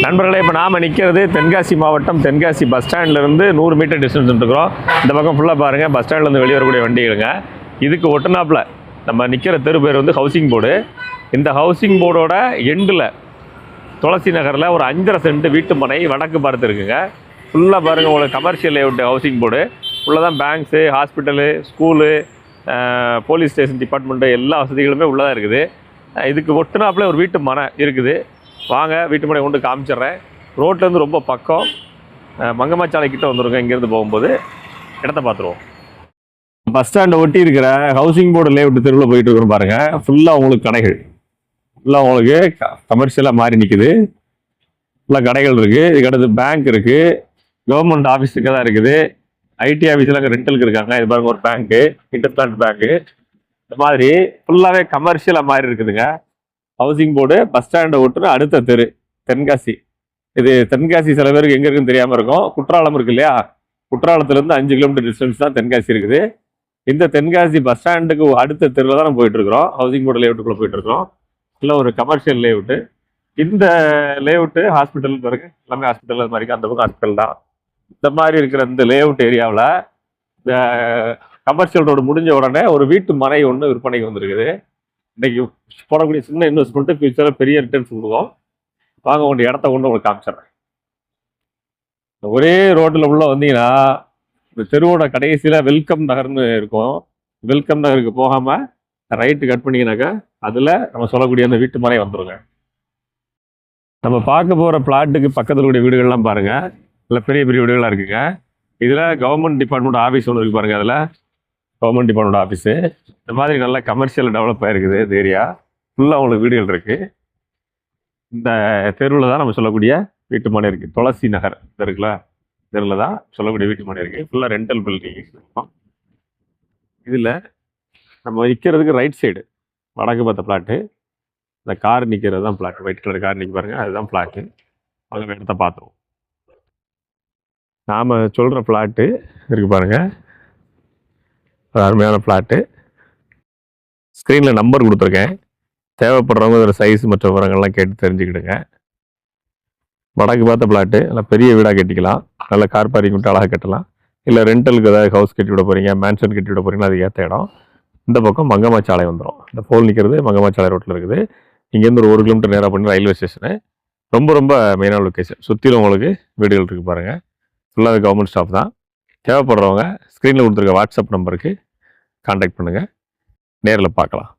நண்பர்களே இப்போ நாம் நிற்கிறது தென்காசி மாவட்டம் தென்காசி பஸ் ஸ்டாண்ட்லேருந்து நூறு மீட்டர் டிஸ்டன்ஸ் இருக்கிறோம் இந்த பக்கம் ஃபுல்லாக பாருங்கள் பஸ் ஸ்டாண்ட்லேருந்து வெளியே வரக்கூடிய வண்டிகளுங்க இதுக்கு ஒட்டுனாப்பில் நம்ம நிற்கிற தெரு பேர் வந்து ஹவுசிங் போர்டு இந்த ஹவுசிங் போர்டோட எண்டில் துளசி நகரில் ஒரு அஞ்சரை சென்ட் வீட்டு மனை வடக்கு பார்த்து இருக்குங்க. ஃபுல்லாக பாருங்கள் உங்களுக்கு கமர்ஷியல் லேவுட் ஹவுசிங் போர்டு ஃபுல்லாக தான் banks hospital school police station department எல்லா வசதிகளுமே உள்ளதாக இருக்குது. இதுக்கு ஒட்டுனாப்பில் ஒரு வீட்டு மனை இருக்குது. வாங்க வீட்டு மனை கொண்டு காமிச்சிடுறேன். ரோட்லேருந்து ரொம்ப பக்கம். மங்கம்மாச்சாலை கிட்டே வந்துருங்க இங்கேருந்து போகும்போது இடத்த பார்த்துருவோம். பஸ் ஸ்டாண்டை ஒட்டி இருக்கிற ஹவுசிங் போர்டு லேவுட்டு தெருவில் போயிட்டு இருக்கிறோம் பாருங்கள் ஃபுல்லாக உங்களுக்கு கடைகள். ஃபுல்லாக உங்களுக்கு கமர்ஷியலாக மாறி நிற்குது ஃபுல்லாக கடைகள் இருக்குது இதுக்கடுத்து பேங்க் இருக்குது கவர்மெண்ட் ஆஃபீஸுக்கு தான் இருக்குது. ஐடி ஆஃபீஸில் அங்கே ரெண்டலுக்கு இருக்காங்க. இது பாருங்க ஒரு பேங்க்கு இன்டர்பிளான் பேங்க்கு இந்த மாதிரி ஃபுல்லாகவே கமர்ஷியலாக மாறி இருக்குதுங்க. ஹவுசிங் போர்டு பஸ் ஸ்டாண்டை ஒட்டுன அடுத்த தெரு தென்காசி. இது தென்காசி சில பேருக்கு எங்கே இருக்குன்னு தெரியாமல் இருக்கும். குற்றாலம் இருக்கு இல்லையா? குற்றாலத்துலேருந்து அஞ்சு கிலோமீட்டர் டிஸ்டன்ஸ் தான் தென்காசி இருக்குது. இந்த தென்காசி பஸ் ஸ்டாண்டுக்கு அடுத்த தெருவில் தான் நம்ம போயிட்டுருக்கிறோம் ஹவுசிங் போர்டு லேஅவுட்டுக்குள்ளே போயிட்டுருக்கோம் இல்லை ஒரு கமர்ஷியல் லேஅவுட்டு இந்த லேஅவுட்டு ஹாஸ்பிட்டல் பிறகு எல்லாமே ஹாஸ்பிட்டல் அது மாதிரி அந்த பக்கம் ஹாஸ்பிட்டல் தான். இந்த மாதிரி இருக்கிற இந்த லேஅவுட் ஏரியாவில் இந்த கமர்ஷியல் ரோடு முடிஞ்ச உடனே ஒரு வீட்டு மனை ஒன்று விற்பனைக்கு வந்திருக்குது. இன்னைக்கு போடக்கூடிய சின்ன இன்வெஸ்ட்மெண்ட்டு ஃபியூச்சரில் பெரிய ரிட்டர்ன்ஸ் கொடுக்கும். வாங்க உங்க இடத்த கொண்டு உங்களுக்கு காமிச்சிடுறேன். இந்த ஒரே ரோட்டில் உள்ள வந்தீங்கன்னா இந்த தெருவோட கடைசியில் வெல்கம் நகர்னு இருக்கும். வெல்கம் நகருக்கு போகாமல் ரைட்டு கட் பண்ணிங்கனாக்கா அதில் நம்ம சொல்லக்கூடிய அந்த வீட்டு மனை வந்துருங்க. நம்ம பார்க்க போகிற பிளாட்டுக்கு பக்கத்தில் கூடிய வீடுகள்லாம் பாருங்கள் இல்லை பெரிய பெரிய வீடுகளாக இருக்குங்க. இதில் கவர்மெண்ட் டிபார்ட்மெண்ட் ஆஃபீஸ் ஒன்று இருக்கு பாருங்கள் அதில். கவர்மெண்ட் டிபார்ட்மெண்ட் ஆஃபீஸு இந்த மாதிரி நல்லா கமர்ஷியல் டெவலப் ஆகிருக்குது இந்த ஏரியா ஃபுல்லாக அவங்களுக்கு வீடுகள் இருக்குது இந்த தெருவில் தான் நம்ம சொல்லக்கூடிய வீட்டு மனை இருக்குது துளசி நகர். இது இருக்குல்ல? தெருவில் தான் சொல்லக்கூடிய வீட்டு மனை இருக்குது ஃபுல்லாக ரெண்டல் பில்டிங் இதில் நம்ம நிற்கிறதுக்கு ரைட் சைடு வடக்கு பார்த்த பிளாட்டு இந்த கார் நிற்கிறது தான் பிளாட் ஒயிட் கலர் கார் நிற்க பாருங்கள் அதுதான் பிளாட்டு அவங்க இடத்த பார்த்துருவோம். நாம் சொல்கிற பிளாட்டு இருக்கு பாருங்கள் ஒரு அருமையான ஃப்ளாட்டு ஸ்க்ரீனில் நம்பர் கொடுத்துருக்கேன். தேவைப்படுறவங்க இதில் சைஸ் மற்ற விவரங்கள்லாம் கேட்டு தெரிஞ்சுக்கிடுங்க. வடக்கு பார்த்த பிளாட்டு நல்லா பெரிய வீடாக கட்டிக்கலாம். நல்ல கார் பார்க்கிங் விட்டு அழகாக கட்டலாம். இல்லை ரெண்டலுக்கு ஏதாவது ஹவுஸ் கட்டி விட போகிறீங்க மேன்ஷன் கட்டி விட போகிறீங்கன்னா அது ஏற்ற இடம். இந்த பக்கம் மங்கம்மாச்சாலை வந்துடும் இந்த போல் நிற்கிறது மங்கம்மாச்சாலை ரோட்டில் இருக்குது. இங்கேருந்து ஒரு ஒரு கிலோமீட்டர் நேராக பண்ணி ரயில்வே ஸ்டேஷனு ரொம்ப ரொம்ப மெயினான லொக்கேஷன் சுற்றிலும் உங்களுக்கு வீடுகள் இருக்குது பாருங்கள் ஃபுல்லாக கவர்மெண்ட் ஸ்டாஃப் தான். தேவைப்படுறவங்க ஸ்க்ரீனில் கொடுத்துருக்க வாட்ஸ்அப் நம்பருக்கு காண்டாக்ட் பண்ணுங்கள் நேரில் பார்க்கலாம்.